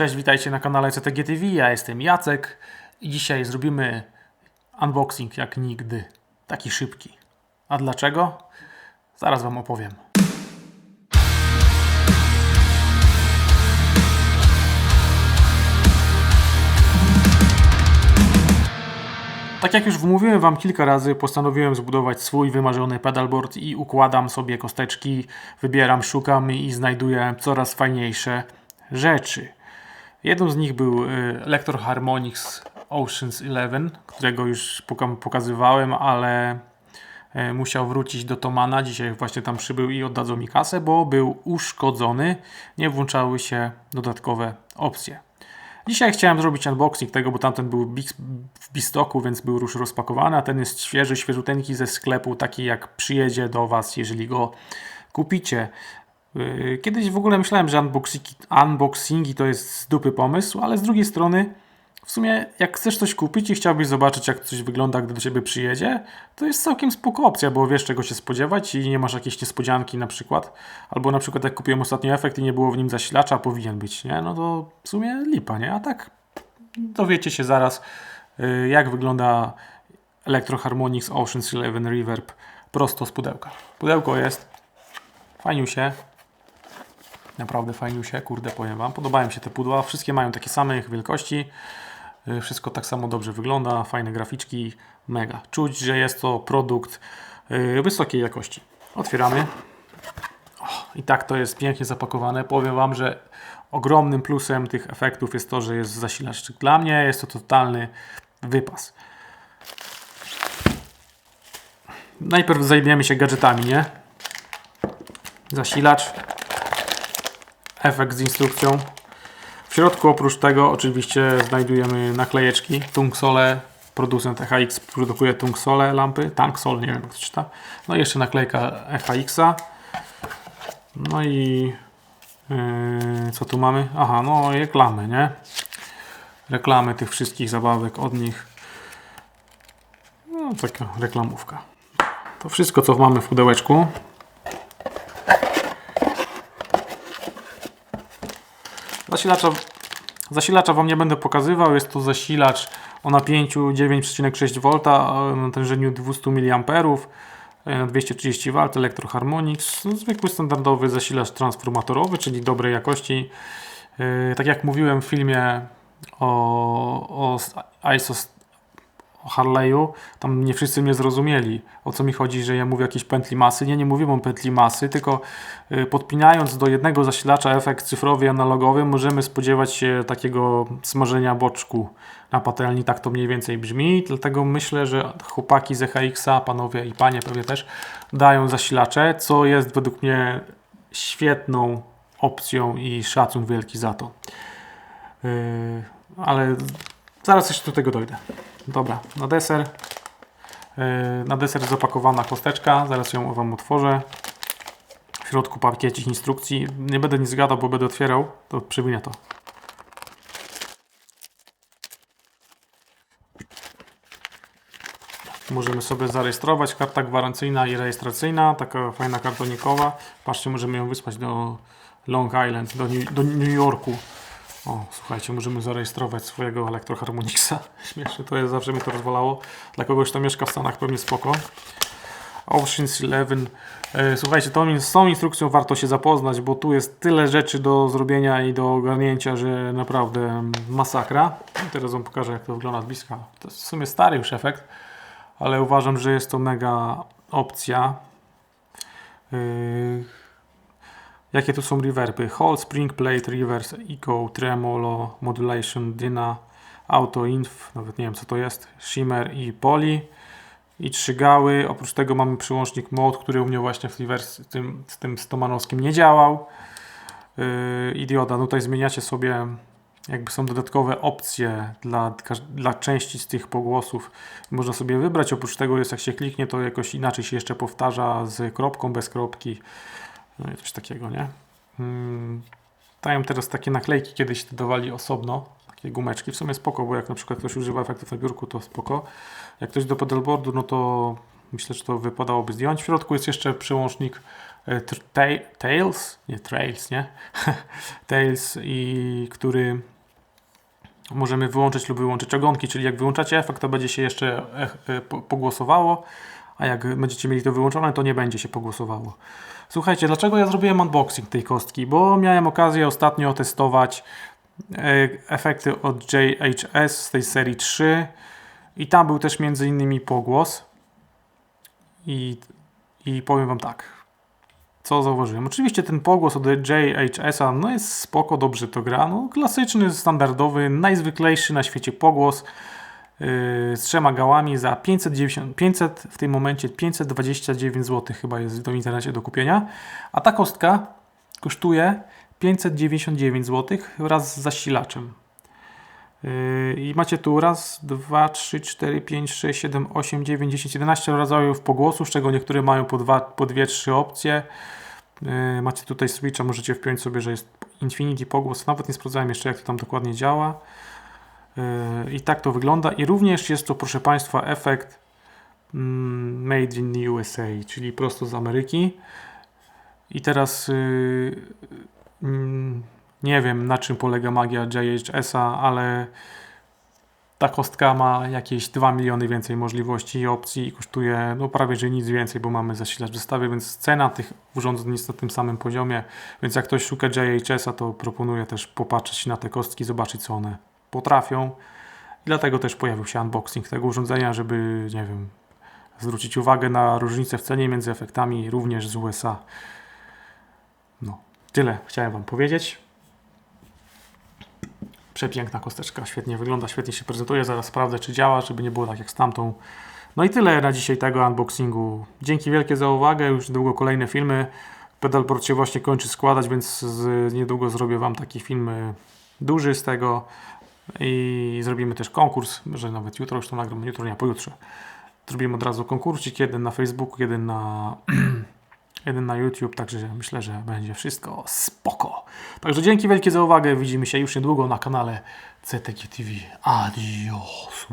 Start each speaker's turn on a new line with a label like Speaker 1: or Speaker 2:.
Speaker 1: Cześć, witajcie na kanale CTG TV. Ja jestem Jacek i dzisiaj zrobimy unboxing jak nigdy. Taki szybki. A dlaczego? Zaraz Wam opowiem. Tak jak już wmówiłem Wam kilka razy, postanowiłem zbudować swój wymarzony pedalboard i układam sobie kosteczki, wybieram, szukam i znajduję coraz fajniejsze rzeczy. Jedną z nich był y, Lektor Harmonix Oceans 11, którego już poka- pokazywałem, ale y, musiał wrócić do Tomana. Dzisiaj właśnie tam przybył i oddadzą mi kasę, bo był uszkodzony. Nie włączały się dodatkowe opcje. Dzisiaj chciałem zrobić unboxing tego, bo tamten był w Bistoku, więc był już rozpakowany, a ten jest świeży, świeżuteńki ze sklepu, taki jak przyjedzie do Was, jeżeli go kupicie. Yy, Kiedyś w ogóle myślałem, że unboxingi, unboxingi to jest dupy pomysł, ale z drugiej strony w sumie jak chcesz coś kupić i chciałbyś zobaczyć jak coś wygląda, gdy do Ciebie przyjedzie, to jest całkiem spoko opcja, bo wiesz czego się spodziewać i nie masz jakiejś niespodzianki na przykład. Albo na przykład jak kupiłem ostatnio efekt i nie było w nim zasilacza, powinien być, nie? No to w sumie lipa, nie? A tak dowiecie się zaraz yy, jak wygląda Electro Harmonix Oceans 11 Reverb prosto z pudełka. Pudełko jest fajniusie, Naprawdę fajnie się, kurde powiem Wam. Podobają się te pudła. Wszystkie mają takie samych wielkości. Yy, Wszystko tak samo dobrze wygląda. Fajne graficzki. Mega. Czuć, że jest to produkt yy, wysokiej jakości. Otwieramy. I tak to jest pięknie zapakowane. Powiem Wam, że ogromnym plusem tych efektów jest to, że jest zasilacz. Dla mnie jest to totalny wypas. Najpierw zajmiemy się gadżetami, nie? Zasilacz efekt z instrukcją. W środku oprócz tego oczywiście znajdujemy naklejeczki Tungsole. Producent EHX produkuje Tungsole lampy. Tanksol, nie wiem jak to czyta. No i jeszcze naklejka EHX-a. No i yy, co tu mamy? Aha, no reklamy, nie? Reklamy tych wszystkich zabawek od nich. No taka reklamówka. To wszystko co mamy w pudełeczku. Zasilacza, zasilacza Wam nie będę pokazywał. Jest to zasilacz o napięciu 9,6 V, natężeniu 200 mA, e, 230 W, Electroharmonix. Zwykły, standardowy zasilacz transformatorowy, czyli dobrej jakości. E, Tak jak mówiłem w filmie o, o ISO o Harley'u, tam nie wszyscy mnie zrozumieli, o co mi chodzi, że ja mówię o jakiejś pętli masy. Nie, nie mówimy o pętli masy, tylko y, podpinając do jednego zasilacza efekt cyfrowy i analogowy, możemy spodziewać się takiego smażenia boczku na patelni. Tak to mniej więcej brzmi, dlatego myślę, że chłopaki z EHX-a, panowie i panie pewnie też, dają zasilacze, co jest według mnie świetną opcją i szacun wielki za to. Yy, ale zaraz jeszcze do tego dojdę. Dobra, na deser. Yy, na deser zapakowana kosteczka. Zaraz ją Wam otworzę. W środku pakiecik instrukcji. Nie będę nic gadał, bo będę otwierał. To przywinę to. Możemy sobie zarejestrować. Karta gwarancyjna i rejestracyjna. Taka fajna kartonikowa. Patrzcie, możemy ją wysłać do Long Island, do New, do New Yorku. O, słuchajcie, możemy zarejestrować swojego Electroharmonixa. Śmieszne to jest, zawsze mnie to rozwalało. Dla kogoś, kto mieszka w Stanach, pewnie spoko. Ocean's Eleven. E, Słuchajcie, tą, z tą instrukcją warto się zapoznać, bo tu jest tyle rzeczy do zrobienia i do ogarnięcia, że naprawdę mm, masakra. I teraz Wam pokażę, jak to wygląda z bliska. To jest w sumie stary już efekt, ale uważam, że jest to mega opcja. Yy, Jakie tu są reverby? Hall, Spring Plate, Reverse, Echo, Tremolo, Modulation, Dyna, Auto Inf, nawet nie wiem co to jest, Shimmer i Poly i trzy gały. Oprócz tego mamy przyłącznik Mode, który u mnie właśnie w reverse, tym, z tym stomanowskim nie działał. Yy, dioda. No Tutaj zmieniacie sobie, jakby są dodatkowe opcje dla, dla części z tych pogłosów. Można sobie wybrać. Oprócz tego jest, jak się kliknie, to jakoś inaczej się jeszcze powtarza z kropką, bez kropki. No i coś takiego, nie? Mm, dają teraz takie naklejki, kiedyś to dawali osobno, takie gumeczki. W sumie spoko, bo jak na przykład ktoś używa efektów na biurku, to spoko. Jak ktoś do pedalboardu, no to myślę, że to wypadałoby zdjąć. W środku jest jeszcze przełącznik e, Tails, nie Trails, nie? Tails i który możemy wyłączyć lub wyłączyć ogonki, czyli jak wyłączacie efekt, to będzie się jeszcze e, e, po- pogłosowało, a jak będziecie mieli to wyłączone, to nie będzie się pogłosowało. Słuchajcie, dlaczego ja zrobiłem unboxing tej kostki? Bo miałem okazję ostatnio testować e, efekty od JHS z tej serii 3 i tam był też między innymi pogłos i, i powiem Wam tak, co zauważyłem. Oczywiście ten pogłos od JHS-a no jest spoko, dobrze to gra, no klasyczny, standardowy, najzwyklejszy na świecie pogłos z trzema gałami za 590, 500 w tym momencie 529 zł chyba jest w internecie do kupienia, a ta kostka kosztuje 599 zł wraz z zasilaczem. Yy, I macie tu raz, dwa, trzy, cztery, pięć, sześć, siedem, osiem, dziewięć, dziesięć, 11 rodzajów pogłosu, z czego niektóre mają po, dwa, po dwie, trzy opcje. Yy, Macie tutaj switcha, możecie wpiąć sobie, że jest Infinity pogłos. Nawet nie sprawdzałem jeszcze, jak to tam dokładnie działa. Yy, I tak to wygląda. I również jest to, proszę Państwa, efekt mm, Made in the USA, czyli prosto z Ameryki. I teraz yy, mm, nie wiem, na czym polega magia JHS-a, ale ta kostka ma jakieś 2 miliony więcej możliwości i opcji i kosztuje no, prawie że nic więcej, bo mamy zasilacz w zestawie, więc cena tych urządzeń jest na tym samym poziomie. Więc jak ktoś szuka JHS-a, to proponuję też popatrzeć na te kostki, zobaczyć co one potrafią. Dlatego też pojawił się unboxing tego urządzenia, żeby, nie wiem, zwrócić uwagę na różnicę w cenie między efektami również z USA. No, tyle chciałem Wam powiedzieć. Przepiękna kosteczka, świetnie wygląda, świetnie się prezentuje. Zaraz sprawdzę, czy działa, żeby nie było tak jak z tamtą. No i tyle na dzisiaj tego unboxingu. Dzięki wielkie za uwagę. Już niedługo kolejne filmy. Pedalboard się właśnie kończy składać, więc z, niedługo zrobię Wam taki film y, duży z tego. I zrobimy też konkurs, może nawet jutro już to nagram, jutro nie, pojutrze. Zrobimy od razu konkursik, jeden na Facebooku, jeden na, jeden na YouTube, także myślę, że będzie wszystko spoko. Także dzięki wielkie za uwagę, widzimy się już niedługo na kanale CTG TV. Adios.